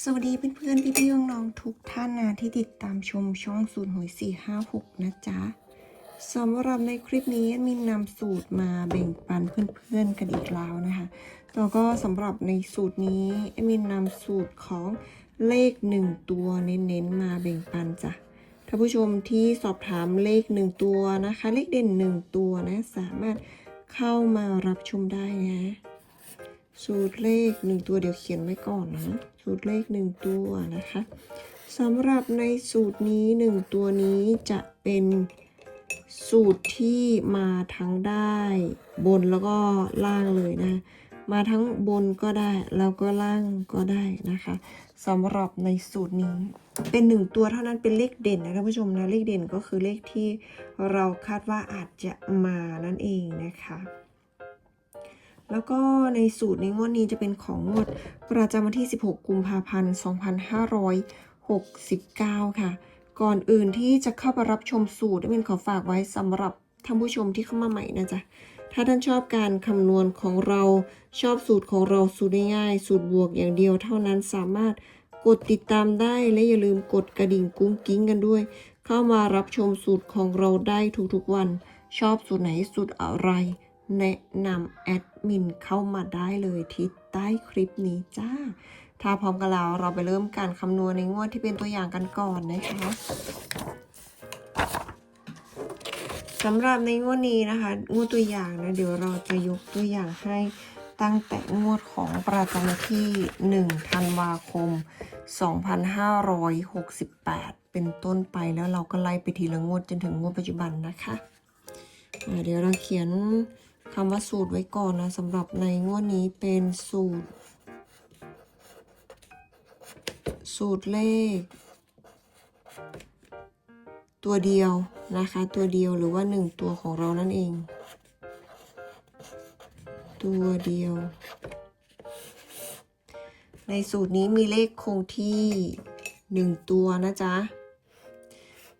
สวัสดีเพื่อนๆพี่ๆน้องๆทุกท่านนะที่ติดตามชมช่องสูตรหวย456 นะจ๊ะสำหรับในคลิปนี้มีนำสูตรมาแบ่งปันเพื่อนๆกันอีกแล้วนะคะแล้วก็สำหรับในสูตรนี้มีนำสูตรของเลข 1 ตัวเน้นๆมาแบ่งปันจ้ะท่านผู้ชมที่สอบถามเลข 1 ตัวนะคะ เลขเด่น 1 ตัวนะสามารถเข้ามารับชมได้นะ สูตรเลขหนึ่งตัวเดี๋ยวเขียนไว้ก่อนนะ สูตรเลขหนึ่งตัวนะคะสำหรับในสูตรนี้หนึ่งตัวนี้จะเป็นสูตรที่มาทั้งได้บนแล้วก็ล่างเลยนะ มาทั้งบนก็ได้แล้วก็ล่างก็ได้นะคะสำหรับในสูตรนี้เป็นหนึ่งตัวเท่านั้นเป็นเลขเด่นนะท่านผู้ชมนะเลขเด่นก็คือเลขที่เราคาดว่าอาจจะมานั่นเองนะคะ แล้วก็ในสูตรในงวดนี้จะเป็นของงวดประจำวันที่ 16 กุมภาพันธ์ 2569 ค่ะ ก่อนอื่นที่จะเข้าไปรับชมสูตรได้เป็นขอฝากไว้สำหรับท่านผู้ชมที่เข้ามาใหม่นะจ๊ะ ถ้าท่านชอบการคำนวณของเราชอบสูตรของเราสูตรง่ายๆสูตรบวกอย่างเดียวเท่านั้นสามารถกดติดตามได้และอย่าลืมกดกระดิ่งกุ้งกิ้งกันด้วย เข้ามารับชมสูตรของเราได้ทุกๆวัน ชอบสูตรไหนสูตรอะไร แนะนำแอดมินเข้ามาได้เลยที่ใต้คลิปนี้จ้า ถ้าพร้อมกันแล้วเราไปเริ่มการคำนวณในงวดที่เป็นตัวอย่างกันก่อนนะคะสำหรับในงวดนี้นะคะ งวดตัวอย่างนะเดี๋ยวเราจะยกตัวอย่างให้ตั้งแต่งวดของประจำวันที่ 1 ธันวาคม 2568 เป็นต้นไปแล้วเราก็ไล่ไปทีละงวดจนถึงงวดปัจจุบันนะคะ เดี๋ยวเราเขียน คำว่าสูตรไว้ก่อนนะสำหรับในงวดนี้เป็นสูตร สูตรเลข ตัวเดียวนะคะ ตัวเดียวหรือว่าหนึ่งตัวของเรานั่นเอง ตัวเดียว ในสูตรนี้มีเลขคงที่หนึ่งตัวนะจ๊ะ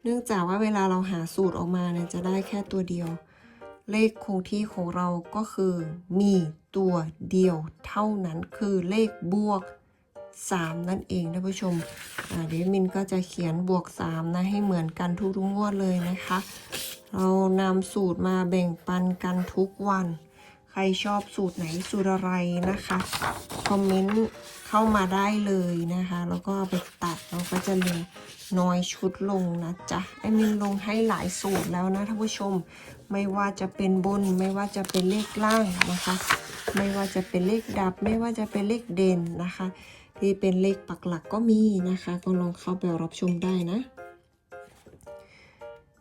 เนื่องจากว่าเวลาเราหาสูตรออกมาเนี่ยจะได้แค่ตัวเดียว เลขคงที่ของเราก็คือ มีตัวเดียวเท่านั้นคือเลขบวก 3 นั่นเองท่านผู้ชมเดี๋ยวมินก็จะเขียนบวก 3 นะ ให้เหมือนกันทุกๆงวดเลยนะคะ เรานำสูตรมาแบ่งปันกันทุกวัน ใครชอบสูตรไหนสูตรอะไรนะคะ คอมเมนต์เข้ามาได้เลยนะคะ แล้วก็ไปตัดเราก็จะเหลือ น้อยชุดลงนะจ๊ะไอมินลงให้หลายสูตรแล้วนะท่านผู้ชม ไม่ว่าจะเป็นบน ไม่ว่าจะเป็นเลขล่างนะคะ ไม่ว่าจะเป็นเลขดับ ไม่ว่าจะเป็นเลขเด่นนะคะ ที่เป็นเลขปักหลักก็มีนะคะ ก็ลองเข้าไปรับชมได้นะ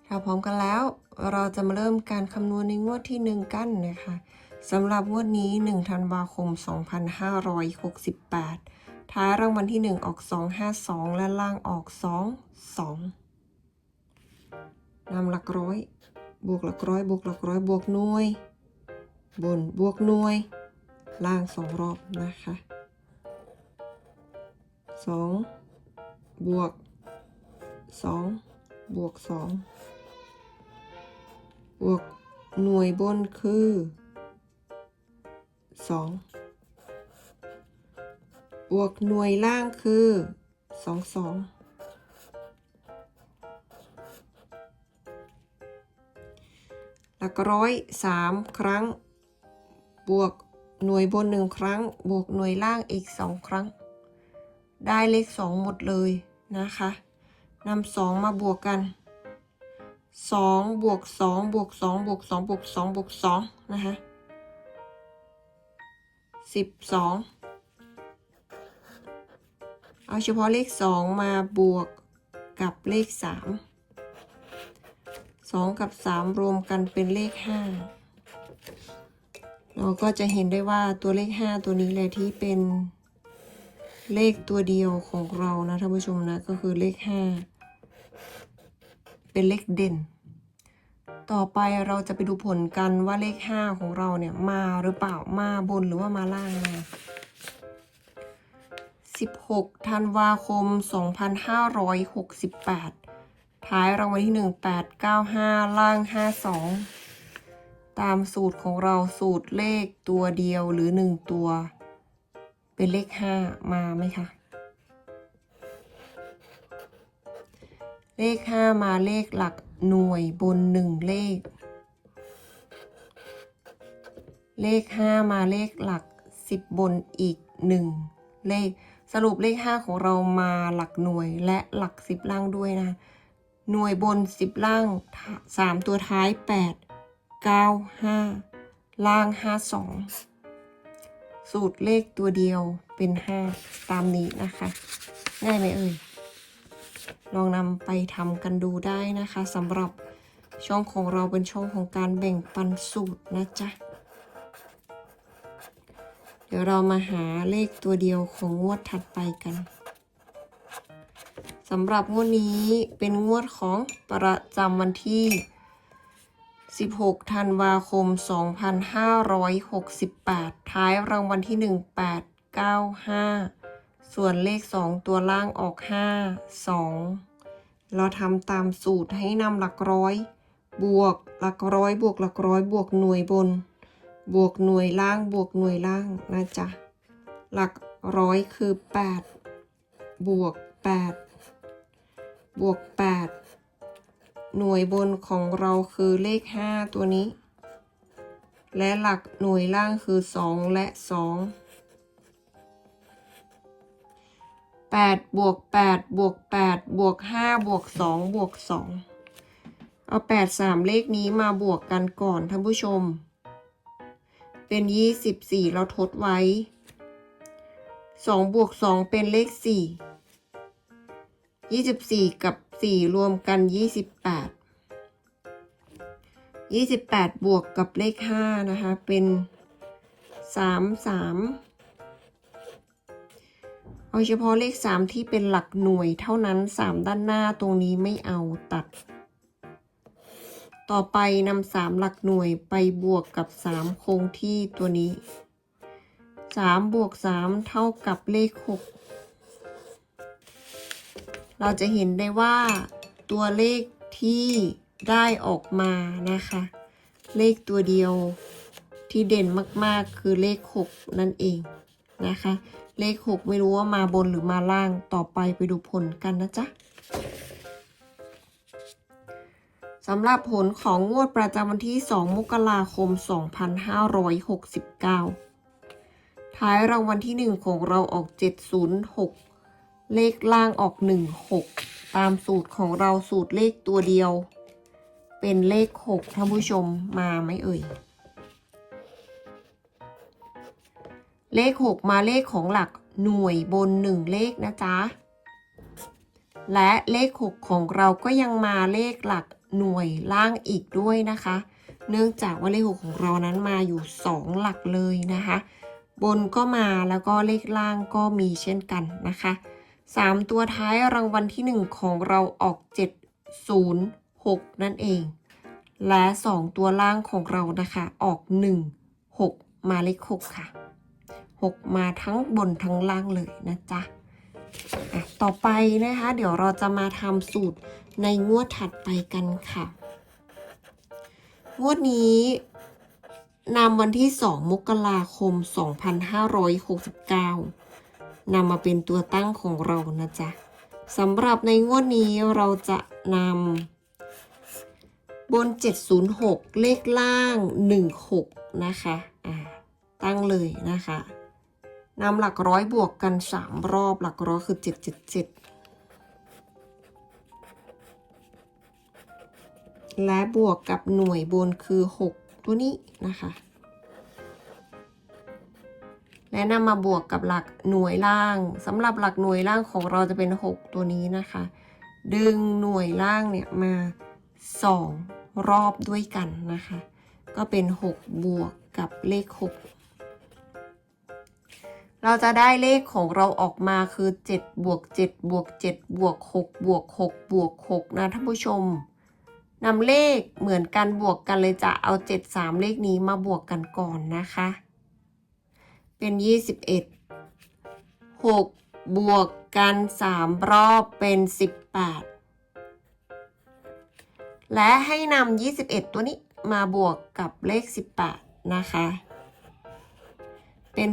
ถ้าพร้อมกันแล้ว เราจะมาเริ่มการคำนวณในงวดที่1กันนะคะสำหรับงวดนี้1ธันวาคม 2568 ท้ายรางวัลที่ 1 ออก 252 และล่างออก 2 2นำหลักร้อย บวกหลักร้อย บวกหลักร้อย บวกหน่วย บนบวกหน่วย ล่างสองรอบนะคะสองบวกสองบวกสองบวกหน่วยบนคือสอง บวกหน่วยล่างคือสองสองหลักร้อยสามครั้ง บวกหน่วยบนหนึ่งครั้ง บวกหน่วยล่างอีกสองครั้ง ได้เลขสองหมดเลยนะคะนำสองมาบวกกันสองบวกสองบวกสองบวกสองบวกสองบวกสองนะคะสิบสอง เอาเฉพาะเลขสองมาบวกกับเลขสามสองกับสามรวมกันเป็นเลขห้าเราก็จะเห็นได้ว่าตัวเลข 5 ตัวนี้แหละที่เป็นเลขตัวเดียวของเรานะท่านผู้ชมนะ ก็คือเลขห้าเป็นเลขเด่น ต่อไปเราจะไปดูผลกันว่าเลขห้าของเราเนี่ยมาหรือเปล่ามาบนหรือว่ามาล่างนะ 16ธันวาคม 2568 ท้ายรางวัลที่ 1895 ล่าง 52 ตามสูตรของเราสูตรเลขตัวเดียวหรือ 1 ตัว เป็นเลข 5 มาไหมคะ เลข 5 มาเลขหลักหน่วยบน 1 เลข เลข 5 มาเลขหลัก 10 บนอีก 1 เลข สรุปเลข 5 ของเรามาหลักหน่วยและหลัก 10 ล่างด้วยนะ หน่วยบน 10 ล่าง 3 ตัวท้าย 8 9 5 ล่าง 52 สูตรเลขตัวเดียวเป็น 5 ตามนี้นะคะ ง่ายไหมเอ่ย ลองนำไปทำกันดูได้นะคะสำหรับช่องของเราเป็นช่องของการแบ่งปันสูตรนะจ๊ะ เดี๋ยวเรามาหาเลขตัวเดียวของงวดถัดไปกันสำหรับงวดนี้เป็นงวดของประจำวันที่ 16 ธันวาคม 2568 ท้ายรางวัลที่ 1895 ส่วนเลข 2 ตัวล่างออก 5 2 เราทำตามสูตรให้นำหลักร้อย บวกหลักร้อยบวกหลักร้อยบวกหน่วยบน บวกหน่วยล่างบวกหน่วยล่างนะจ๊ะ หลักร้อยคือ 8 บวก 8 บวก 8 หน่วยบนของเราคือเลข 5 ตัวนี้ และหลักหน่วยล่างคือ 2 และ 2 8 บวก 8 บวก 8 บวก 5 บวก 2 บวก 2 เอา 8 3 เลขนี้มาบวกกันก่อนท่านผู้ชม เป็น24เราทดไว้2บวก2เป็นเลข4 24กับ4รวมกัน28 28บวกกับเลข5นะคะ เป็น3 3เอาเฉพาะเลข3ที่เป็นหลักหน่วยเท่านั้น3ด้านหน้าตรงนี้ไม่เอาตัด ต่อไปนำสามหลักหน่วยไปบวกกับ3คงที่ตัวนี้3บวก3เท่ากับเลข6เราจะเห็นได้ว่าตัวเลขที่ได้ออกมานะคะ เลขตัวเดียวที่เด่นมากๆคือเลข 6 นั่นเองนะคะ เลข 6 ไม่รู้ว่ามาบนหรือมาล่างต่อไปไปดูผลกันนะจ๊ะ สำหรับผลของงวดประจำวันที่ 2 มกราคม 2569 ท้ายรางวัลที่ 1 ของเราออก 706 เลขล่างออก 16 ตามสูตรของเราสูตรเลขตัวเดียว เป็นเลข 6 ท่านผู้ชมมาไหมเอ่ย เลข 6 มาเลขของหลักหน่วยบน 1 เลขนะจ๊ะและเลข 6 ของเราก็ยังมาเลขหลัก หน่วยล่างอีกด้วยนะคะ เนื่องจากว่าเลข6ของเรานั้นมาอยู่ 2 หลักเลยนะคะ บนก็มาแล้วก็เลขล่างก็มีเช่นกันนะคะ 3 ตัวท้ายรางวัลที่ 1 ของเราออก 706 นั่นเอง และ 2 ตัวล่างของเรานะคะออก 1 6 มาเลข 6 ค่ะ 6 มาทั้งบนทั้งล่างเลยนะจ๊ะ ต่อไปนะคะ เดี๋ยวเราจะมาทำสูตรในงวดถัดไปกันค่ะ งวดนี้นำวันที่ 2 มกราคม 2569นำมาเป็นตัวตั้งของเรานะจ๊ะสำหรับในงวดนี้เราจะนำบน 706 เลขล่าง 16 นะคะ อ่า ตั้งเลยนะคะ นำหลักร้อยบวกกัน 3 รอบหลักร้อยคือ 777 และบวกกับหน่วยบนคือ 6 ตัวนี้นะคะ และนำมาบวกกับหลักหน่วยล่างสำหรับหลักหน่วยล่างของเราจะเป็น 6 ตัวนี้นะคะ ดึงหน่วยล่างเนี่ยมา 2 รอบด้วยกันนะคะ ก็เป็น 6 บวกกับเลข 6 เราจะได้เลขของเราออกมาคือ 7 บวก 7 บวก 7 บวก 6 บวก 6 บวก 6 นะท่านผู้ชมนำเลขเหมือนกันบวกกันเลยจะเอา 7 3 เลขนี้มาบวกกันก่อนนะคะ เป็น 21 6 บวกกัน 3 รอบเป็น 18 และให้นำ21 ตัวนี้มาบวกกับเลข 18 นะคะ เป็น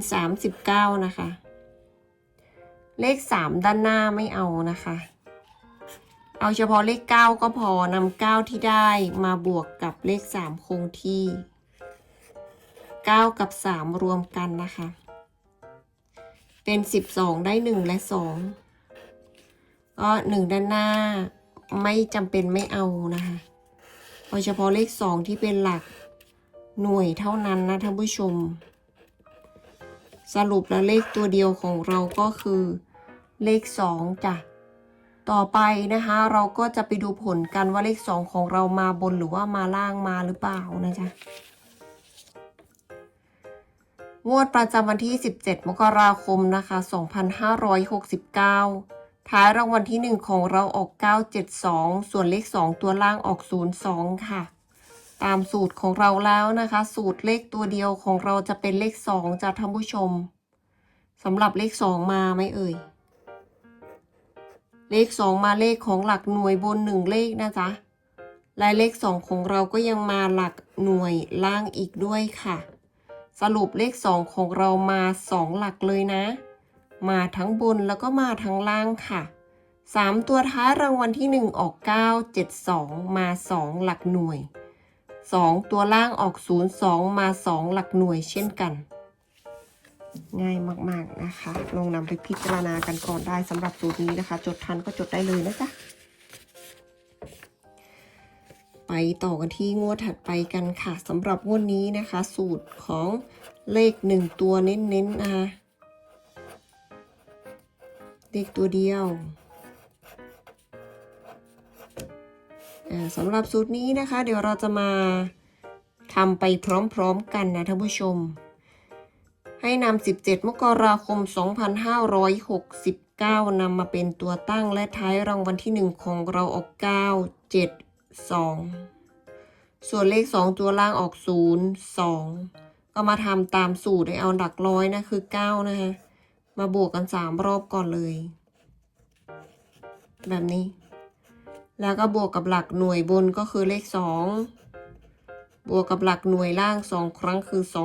39 นะคะ เลข 3 ด้านหน้าไม่เอานะคะ เอาเฉพาะเลข 9 ก็พอนำ9 ที่ได้มาบวกกับเลข 3 คงที่ 9 กับ 3 รวมกันนะคะ เป็น 12 ได้ 1 และ 2 ก็ 1 ด้านหน้าไม่จำเป็นไม่เอานะคะเอาเฉพาะเลข 2 ที่เป็นหลักหน่วยเท่านั้นนะท่านผู้ชม สรุปแล้วเลขตัวเดียวของเราก็คือเลข2จ้ะต่อไปนะคะ เราก็จะไปดูผลกันว่าเลข 2 ของเรามาบนหรือว่ามาล่างมาหรือเปล่านะจ๊ะงวดประจำวันที่ 17 มกราคมนะคะ 2569 ท้ายรางวัลที่ 1 ของเราออก 972 ส่วนเลข 2 ตัวล่างออก 02 ค่ะ ตามสูตรของเราแล้วนะคะ สูตรเลขตัวเดียวของเราจะเป็นเลข2จะท่านผู้ชมสำหรับเลข2มาไหมเอ่ย เลข2มาเลขของหลักหน่วยบน1เลขนะจ๊ะและเลข2ของเราก็ยังมาหลักหน่วยล่างอีกด้วยค่ะ สรุปเลข2ของเรามา2หลักเลยนะ มาทั้งบนแล้วก็มาทั้งล่างค่ะ3ตัวท้ายรางวัลที่1ออก9 7 2มา2หลักหน่วย 2 ตัวล่างออก 0 2 มา 2 หลักหน่วยเช่นกัน ง่ายมากๆนะคะ ลองนำไปพิจารณากันก่อนได้สำหรับสูตรนี้นะคะ จดทันก็จดได้เลยนะจ๊ะไปต่อกันที่งวดถัดไปกันค่ะสำหรับงวดนี้นะคะ สูตรของเลขหนึ่งตัวเน้นๆนะคะเลขตัวเดียว สำหรับสูตรนี้นะคะ เดี๋ยวเราจะมาทำไปพร้อมๆกันนะท่านผู้ชม ให้นำ 17 มกราคม 2569นำมาเป็นตัวตั้งและท้ายรางวัลที่ 1 ของเราออก 9 7 2 ส่วนเลข 2 ตัวล่างออก 0 2 ก็มาทำตามสูตรให้เอาหลักร้อยนะคือ 9 นะคะ มาบวกกัน 3 รอบก่อนเลย แบบนี้ แล้วก็บวกกับหลักหน่วยบนก็คือเลข2บวกกับหลักหน่วยล่าง2ครั้งคือ2 2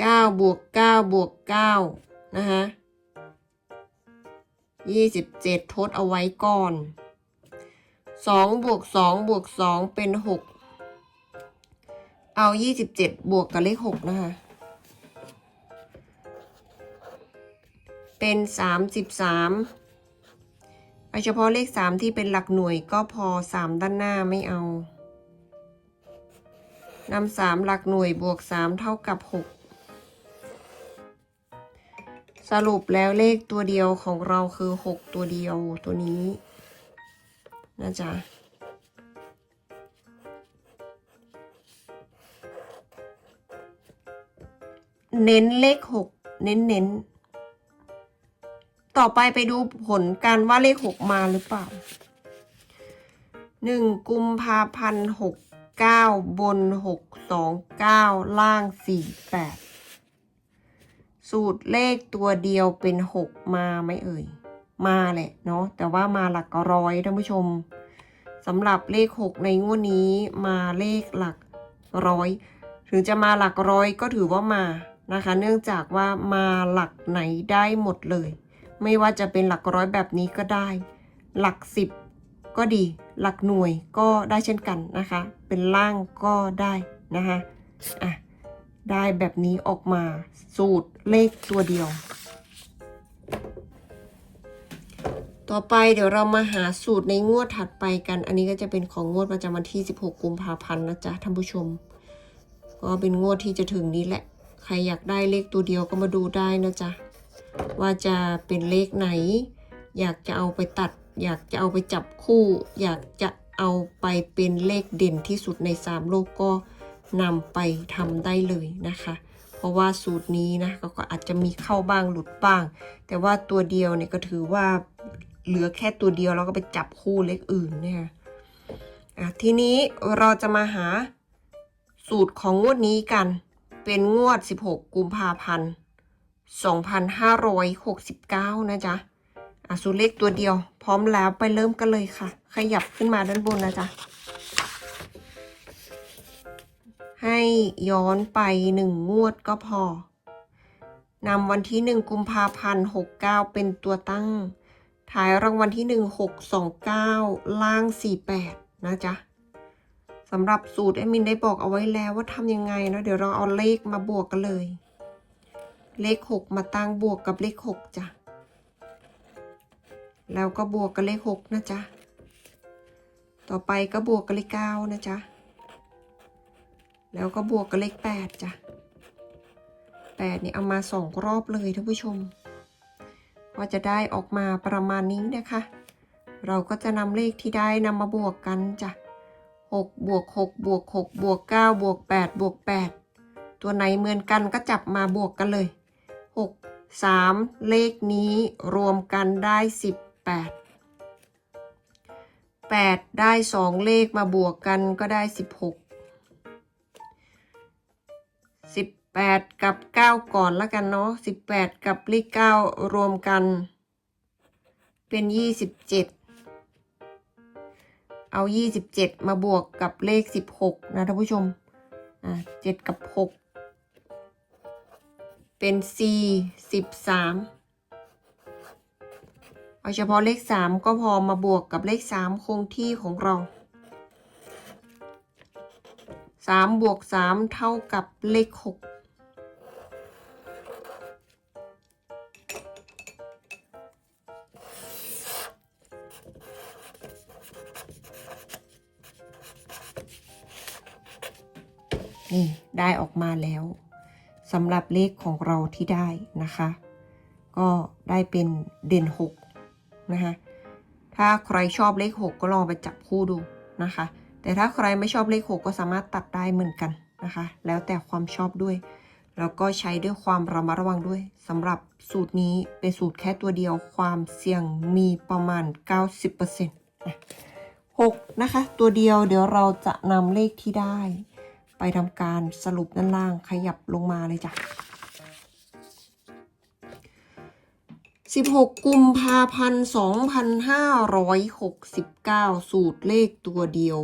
9บวก9บวก9นะคะ27ทดเอาไว้ก่อน2บวก2บวก2เป็น6เอา27บเจ็ดบวกกับเลข6นะคะ เป็น 33เอาเฉพาะเลข 3 ที่เป็นหลักหน่วยก็พอ 3 ด้านหน้าไม่เอานำ3หลักหน่วยบวก 3 เท่ากับ 6 สรุปแล้วเลขตัวเดียวของเราคือ 6 ตัวเดียวตัวนี้นะจ๊ะเน้นเลข 6 เน้นเน้น ต่อไปไปดูผลกันว่าเลข6มาหรือเปล่า1กุมภาพันธ์69บน629ล่าง48สูตรเลขตัวเดียวเป็น6มาไหมเอ่ย มาแหละเนาะแต่ว่ามาหลักร้อยท่านผู้ชมสำหรับเลข6ในงวดนี้มาเลขหลักร้อย ถึงจะมาหลักร้อยก็ถือว่ามานะคะ เนื่องจากว่ามาหลักไหนได้หมดเลย ไม่ว่าจะเป็นหลักร้อยแบบนี้ก็ได้ หลักสิบก็ดี หลักหน่วยก็ได้เช่นกันนะคะ เป็นล่างก็ได้นะคะอะได้แบบนี้ออกมาสูตรเลขตัวเดียว ต่อไปเดี๋ยวเรามาหาสูตรในงวดถัดไปกัน อันนี้ก็จะเป็นของงวดประจำวันที่ 16 กุมภาพันธ์นะจ๊ะท่านผู้ชม ก็เป็นงวดที่จะถึงนี้แหละ ใครอยากได้เลขตัวเดียวก็มาดูได้นะจ๊ะ ว่าจะเป็นเลขไหน อยากจะเอาไปตัด อยากจะเอาไปจับคู่ อยากจะเอาไปเป็นเลขเด่นที่สุดใน 3 โลกก็นำไปทำได้เลยนะคะ เพราะว่าสูตรนี้นะก็อาจจะมีเข้าบ้างหลุดบ้าง แต่ว่าตัวเดียวเนี่ยก็ถือว่าเหลือแค่ตัวเดียวแล้วก็ไปจับคู่เลขอื่นเนี่ยอะทีนี้เราจะมาหาสูตรของงวดนี้กัน เป็นงวด 16 กุมภาพันธ์ 2569 นะจ๊ะอะสูตรเลขตัวเดียว พร้อมแล้วไปเริ่มกันเลยค่ะ ขยับขึ้นมาด้านบนนะจ๊ะ ให้ย้อนไปหนึ่งงวดก็พอนำวันที่หนึ่งกุมภาพันธ์หกเก้าเป็นตัวตั้ง ถ่ายรางวัลที่หนึ่งหกสองเก้าล่างสี่แปดนะจ๊ะสำหรับสูตรแอดมินได้บอกเอาไว้แล้วว่าทำยังไงนะเดี๋ยวเราเอาเลขมาบวกกันเลย เลขหกมาตั้งบวกกับเลขหกจ้ะ แล้วก็บวกกับเลขหกนะจ๊ะ ต่อไปก็บวกกับเลขเก้านะจ๊ะ แล้วก็บวกกับเลขแปดจ้ะแปดนี่เอามาสองรอบเลยท่านผู้ชมว่าจะได้ออกมาประมาณนี้นะคะ เราก็จะนำเลขที่ได้นำมาบวกกันจ้ะหกบวกหกบวกหกบวกเก้าบวกแปดบวกแปดตัวไหนเหมือนกันก็จับมาบวกกันเลย หกสามเลขนี้รวมกันได้สิบแปดแปดได้สองเลขมาบวกกันก็ได้สิบหกสิบแปดกับเก้าก่อนล้วกันเนาะสิบแปดกับเลขเก้ารวมกัน เป็นยี่สิบเจ็ดเอายี่สิบเจ็ดมาบวกกับเลขสิบหกนะท่านผู้ชมอ่าเจ็ดกับหก เป็นสี่สิบสามเอาเฉพาะเลขสามก็พอมาบวกกับเลขสามคงที่ของเราสามบวกสามเท่ากับเลขหกนี่ ได้ออกมาแล้ว สำหรับเลขของเราที่ได้นะคะ ก็ได้เป็นเด่นหกนะคะ ถ้าใครชอบเลขหกก็ลองไปจับคู่ดูนะคะ แต่ถ้าใครไม่ชอบเลขหกก็สามารถตัดได้เหมือนกันนะคะ แล้วแต่ความชอบด้วย แล้วก็ใช้ด้วยความระมัดระวังด้วยสำหรับสูตรนี้เป็นสูตรแค่ตัวเดียวความเสี่ยงมีประมาณ 90%นะ6นะคะ ตัวเดียวเดี๋ยวเราจะนำเลขที่ได้ ไปทำการสรุปด้านล่างขยับลงมาเลยจ้ะ 16 กุมภาพันธ์ 2569 สูตรเลขตัวเดียว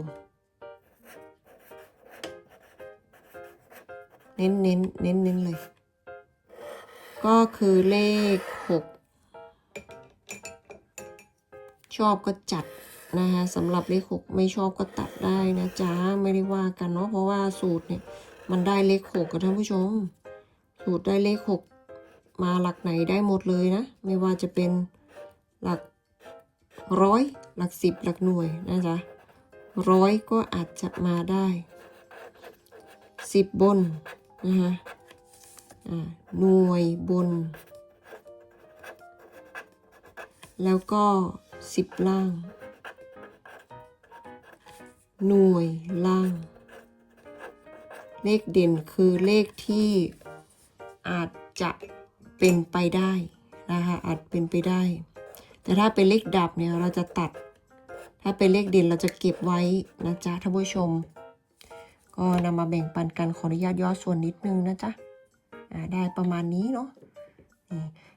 เน้นเน้นเน้นเน้นเลย ก็คือเลข 6 ชอบก็จัด นะคะสำหรับเลข6ไม่ชอบก็ตัดได้นะจ๊ะไม่ได้ว่ากันเนาะเพราะว่าสูตรเนี่ยมันได้เลข6กับท่านผู้ชม สูตรได้เลข6มาหลักไหนได้หมดเลยนะ ไม่ว่าจะเป็นหลักร้อยหลักสิบหลักหน่วยนะจ๊ะร้อยก็อาจจะมาได้สิบบนนะคะอ่าหน่วยบน แล้วก็สิบล่าง หน่วยล่าง เลขเด่นคือเลขที่อาจจะเป็นไปได้นะคะอาจเป็นไปได้ แต่ถ้าเป็นเลขดับเนี่ยเราจะตัด ถ้าเป็นเลขเด่นเราจะเก็บไว้นะจ๊ะท่านผู้ชม ก็นำมาแบ่งปันกันขออนุญาตย่อส่วนนิดนึงนะจ๊ะได้ประมาณนี้เนาะ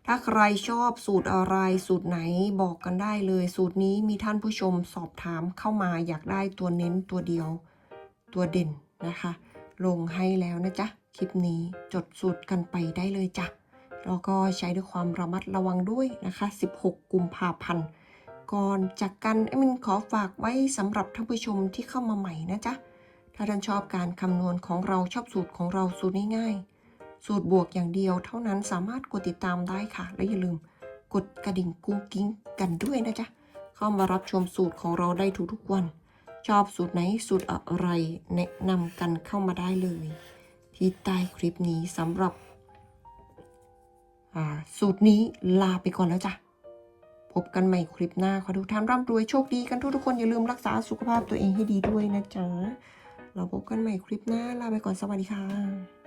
ถ้าใครชอบสูตรอะไรสูตรไหนบอกกันได้เลย สูตรนี้มีท่านผู้ชมสอบถามเข้ามาอยากได้ตัวเน้นตัวเดียวตัวเด่นนะคะ ลงให้แล้วนะจ๊ะ คลิปนี้จดสูตรกันไปได้เลยจ้ะแล้วก็ใช้ด้วยความระมัดระวังด้วยนะคะ 16 กุมภาพันธ์ ก่อนจากกันเอมินขอฝากไว้สำหรับท่านผู้ชมที่เข้ามาใหม่นะจ๊ะ ถ้าท่านชอบการคำนวณของเราชอบสูตรของเราสูตรง่ายๆ สูตรบวกอย่างเดียวเท่านั้นสามารถกดติดตามได้ค่ะ และอย่าลืมกดกระดิ่งกุ้งกิ้งกันด้วยนะจ๊ะ เข้ามารับชมสูตรของเราได้ทุกๆวัน ชอบสูตรไหนสูตรอะไรแนะนำกันเข้ามาได้เลย ที่ใต้คลิปนี้สำหรับอ่าสูตรนี้ลาไปก่อนแล้วจ้ะ พบกันใหม่คลิปหน้า ขอทุกท่านร่ำรวยโชคดีกันทุกๆคน อย่าลืมรักษาสุขภาพตัวเองให้ดีด้วยนะจ๊ะ เราพบกันใหม่คลิปหน้าลาไปก่อนสวัสดีค่ะ